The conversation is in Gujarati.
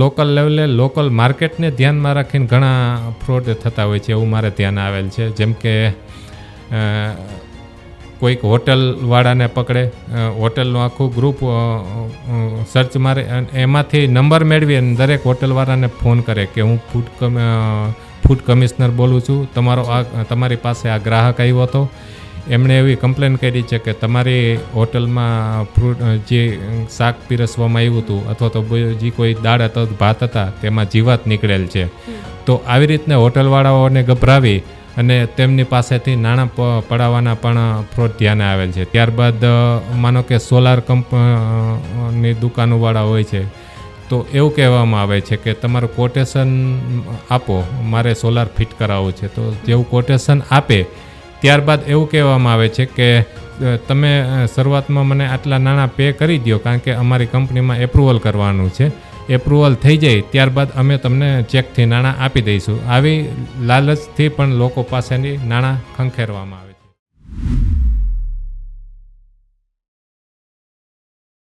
લોકલ લેવલે લોકલ માર્કેટને ધ્યાનમાં રાખીને ઘણા ફ્રોડ થતા હોય છે, એવું મારે ધ્યાન આવેલ છે. જેમ કે કોઈક હોટલવાળાને પકડે હોટલનું આખું ગ્રુપ સર્ચ મારે એમાંથી નંબર મેળવી અને દરેક હોટલવાળાને ફોન કરે કે હું ફૂડ ફૂડ કમિશનર બોલું છું. તમારો આ, તમારી પાસે આ ગ્રાહક આવ્યો હતો. એમણે એવી કમ્પ્લેન કરી છે કે તમારી હોટલમાં ફ્રૂટ જે શાક પીરસવામાં આવ્યું હતું અથવા તો જે કોઈ દાળ અથવા ભાત હતા તેમાં જીવાત નીકળેલ છે. તો આવી રીતના હોટલવાળાઓને ગભરાવી અને તેમની પાસેથી નાણાં પ- પડાવવાના પણ ફ્રોડ ધ્યાને આવેલ છે. ત્યારબાદ માનો કે સોલાર કંપની દુકાનોવાળા હોય છે. તો એવું કહેવામાં આવે છે કે તમારું કોટેશન આપો મારે સોલાર ફિટ કરાવવું છે. તો જેવું કોટેશન આપે ત્યારબાદ એવું કહેવામાં આવે છે કે તમે શરૂઆતમાં મને આટલા નાણાં પે કરી દો કારણ કે અમારી કંપનીમાં એપ્રુવલ કરવાનું છે. એપ્રુવલ થઈ જાય ત્યારબાદ અમે તમને ચેકથી નાણાં આપી દઈશું. આવી લાલચથી પણ લોકો પાસેની નાણાં ખંખેરવામાં આવે